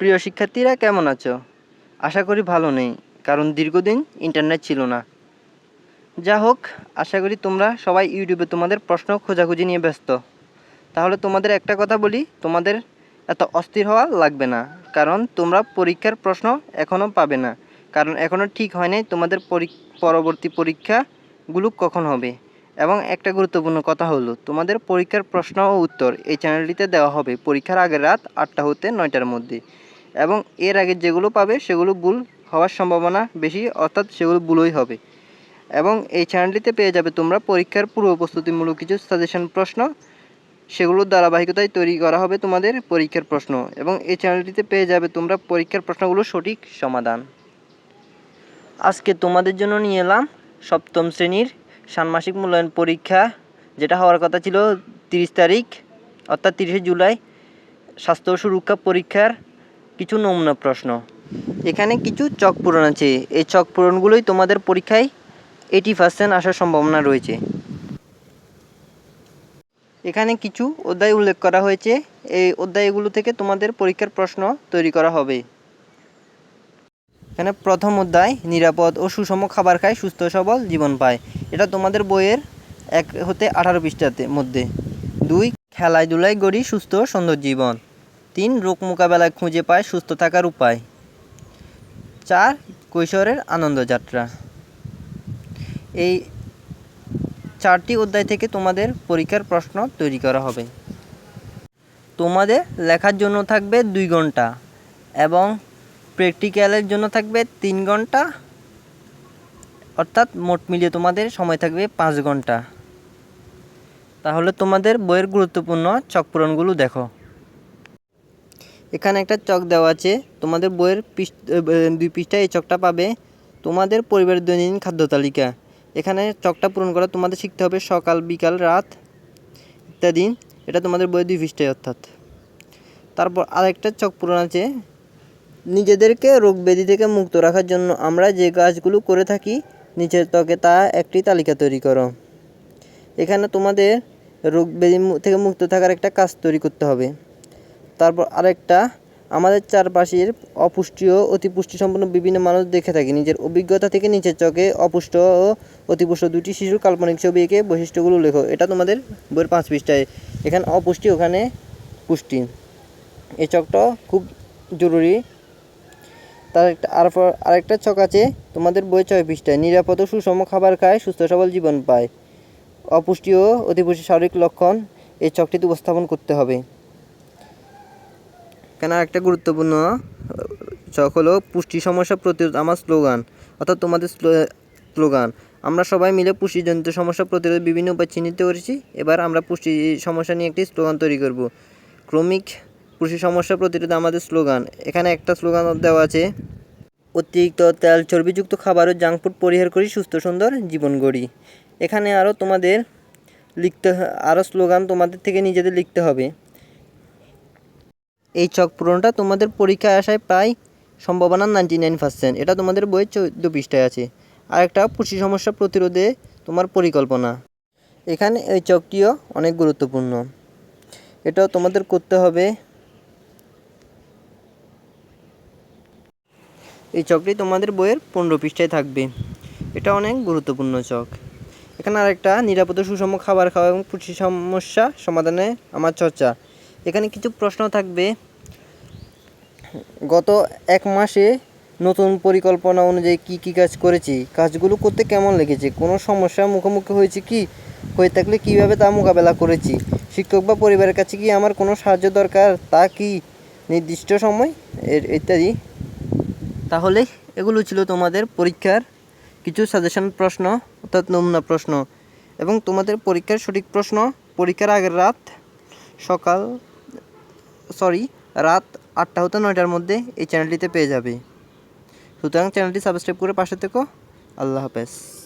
প্রিয় শিক্ষার্থীরা, কেমন আছো? আশা করি ভালো নেই, কারণ দীর্ঘদিন ইন্টারনেট ছিল না। যা হোক, আশা করি তোমরা সবাই ইউটিউবে তোমাদের প্রশ্ন খোঁজাখুঁজি নিয়ে ব্যস্ত। তাহলে তোমাদের একটা কথা বলি, তোমাদের এত অস্থির হওয়া লাগবে না, কারণ তোমরা পরীক্ষার প্রশ্ন এখনও পাবে না। কারণ এখনও ঠিক হয়নি তোমাদের পরি- পরবর্তী পরীক্ষাগুলো কখন হবে। এবং একটা গুরুত্বপূর্ণ কথা হলো, তোমাদের পরীক্ষার প্রশ্ন ও উত্তর এই চ্যানেলটিতে দেওয়া হবে পরীক্ষার আগের রাত আটটা হতে নয়টার মধ্যে। এবং এর আগে যেগুলো পাবে, সেগুলো ভুল হওয়ার সম্ভাবনা বেশি, অর্থাৎ সেগুলো ভুলই হবে। এবং এই চ্যানেলটিতে পেয়ে যাবে তোমরা পরীক্ষার পূর্ব প্রস্তুতিমূলক কিছু সাজেশন প্রশ্ন। সেগুলোর ধারাবাহিকতায় তৈরি করা হবে তোমাদের পরীক্ষার প্রশ্ন। এবং এই চ্যানেলটিতে পেয়ে যাবে তোমরা পরীক্ষার প্রশ্নগুলোর সঠিক সমাধান। আজকে তোমাদের জন্য নিয়ে এলাম সপ্তম শ্রেণির ষান্মাসিক মূল্যায়ন পরীক্ষা, যেটা হওয়ার কথা ছিল তিরিশ তারিখ, অর্থাৎ তিরিশে জুলাই স্বাস্থ্য সুরক্ষা পরীক্ষার কিছু নমুনা প্রশ্ন। এখানে কিছু চক পূরণ আছে। এই চক পূরণগুলোই তোমাদের পরীক্ষায় এইটি পার্সেন্ট আসার সম্ভাবনা রয়েছে। এখানে কিছু অধ্যায় উল্লেখ করা হয়েছে। এই অধ্যায়গুলো থেকে তোমাদের পরীক্ষার প্রশ্ন তৈরি করা হবে। এখানে প্রথম অধ্যায়, নিরাপদ ও সুষম খাবার খায়, সুস্থ সবল জীবন পায়। এটা তোমাদের বইয়ের এক হতে আঠারো পৃষ্ঠাতে মধ্যে। দুই, খেলায় ধুলায় গড়ি সুস্থ সুন্দর জীবন। তিন রোগ মোকাবেলায় খুঁজে পায় সুস্থ থাকার উপায়। চার, কৈশোরের আনন্দযাত্রা এই চারটি অধ্যায় থেকে তোমাদের পরীক্ষার প্রশ্ন তৈরি করা হবে। তোমাদের লেখার জন্য থাকবে দুই ঘণ্টা এবং প্র্যাকটিক্যালের জন্য থাকবে তিন ঘণ্টা। অর্থাৎ মোট মিলিয়ে তোমাদের সময় থাকবে পাঁচ ঘণ্টা। তাহলে তোমাদের বইয়ের গুরুত্বপূর্ণ চকপূরণগুলো দেখো। এখানে একটা চক দেওয়া আছে। তোমাদের বইয়ের পৃষ্ঠ দুই পৃষ্ঠায় এই চকটা পাবে। তোমাদের পরিবারের দৈনন্দিন খাদ্য তালিকা। এখানে চকটা পূরণ করা তোমাদের শিখতে হবে সকাল, বিকাল, রাত ইত্যাদি। এটা তোমাদের বইয়ের দুই পৃষ্ঠায় অর্থাৎ। তারপর আরেকটা চক পূরণ আছে। নিজেদেরকে রোগ ব্যাধি থেকে মুক্ত রাখার জন্য আমরা যে কাজগুলো করে থাকি, নিচের ত্বকে তা একটি তালিকা তৈরি করো। এখানে তোমাদের রোগ ব্যাধি থেকে মুক্ত থাকার একটা কাজ তৈরি করতে হবে। তারপর আরেকটা, আমাদের চারপাশের অপুষ্টি ও অতিপুষ্টি সম্পন্ন বিভিন্ন মানুষ দেখে থাকি। নিজের অভিজ্ঞতা থেকে নিচের চোখে অপুষ্ট ও অতিপুষ্ট দুটি শিশুর কাল্পনিক ছবি এঁকে বৈশিষ্ট্যগুলো লেখো। এটা তোমাদের বইয়ের পাঁচ পৃষ্ঠায়। এখানে অপুষ্টি, ওখানে পুষ্টি। এই চকটা খুব জরুরি। তার একটা আরপর আরেকটা চক আছে তোমাদের বই ছয় পৃষ্ঠায়। নিরাপদ ও সুষম খাবার খায়, সুস্থ সবল জীবন পায়। অপুষ্টি ও অতিপুষ্টি শারীরিক লক্ষণ এই চকটিতে উপস্থাপন করতে হবে। কেন একটা গুরুত্বপূর্ণ চক হলো পুষ্টি সমস্যা প্রতিরোধ, আমার স্লোগান, অর্থাৎ তোমাদের স্লো- স্লোগান। আমরা সবাই মিলে পুষ্টিজনিত সমস্যা প্রতিরোধ বিভিন্ন উপায় চিহ্নিত করেছি, এবার আমরা পুষ্টি সমস্যা নিয়ে একটি স্লোগান তৈরি করব। ক্রমিক পুষ্টি সমস্যা প্রতিরোধ আমাদের স্লোগান। এখানে একটা স্লোগান দেওয়া আছে, অতিরিক্ত তেল, চর্বিযুক্ত খাবার ও জাঙ্ক ফুড পরিহার করি, সুস্থ, সুন্দর জীবন গড়ি। এখানে আরও তোমাদের লিখতে আরও স্লোগান তোমাদের থেকে নিজেদের লিখতে হবে। এই চক পূরণটা তোমাদের পরীক্ষায় আসায় প্রায় সম্ভাবনা নাইনটি নাইন পার্সেন্ট। এটা তোমাদের বইয়ের চৌদ্দ পৃষ্ঠায় আছে। আর একটা পুষ্টি সমস্যা প্রতিরোধে তোমার পরিকল্পনা। এখানে এই চকটিও অনেক গুরুত্বপূর্ণ। এটাও তোমাদের করতে হবে। এই চকটি তোমাদের বইয়ের পনেরো পৃষ্ঠায় থাকবে। এটা অনেক গুরুত্বপূর্ণ চক। এখানে আরেকটা নিরাপদ সুষম খাবার খাওয়া এবং পুষ্টি সমস্যা সমাধানে আমার চর্চা। এখানে কিছু প্রশ্ন থাকবে। গত এক মাসে নতুন পরিকল্পনা অনুযায়ী কি কি কাজ করেছি, কাজগুলো করতে কেমন লেগেছে, কোনো সমস্যার মুখোমুখি হয়েছে কি, হয়ে থাকলে কীভাবে তা মোকাবেলা করেছি, শিক্ষক বা পরিবারের কাছে কি আমার কোনো সাহায্য দরকার, তা কি, নির্দিষ্ট সময় এর ইত্যাদি। তাহলে এগুলো ছিল তোমাদের পরীক্ষার কিছু সাজেশন প্রশ্ন, অর্থাৎ নমুনা প্রশ্ন। এবং তোমাদের পরীক্ষার সঠিক প্রশ্ন, পরীক্ষার আগের রাত সকাল সরি, রাত আটটা হতে নয়টার মধ্যে এই চ্যানেলটিতে পেয়ে যাবে। সুতরাং চ্যানেলটি সাবস্ক্রাইব করে পাশে থেকো। আল্লাহ হাফেজ।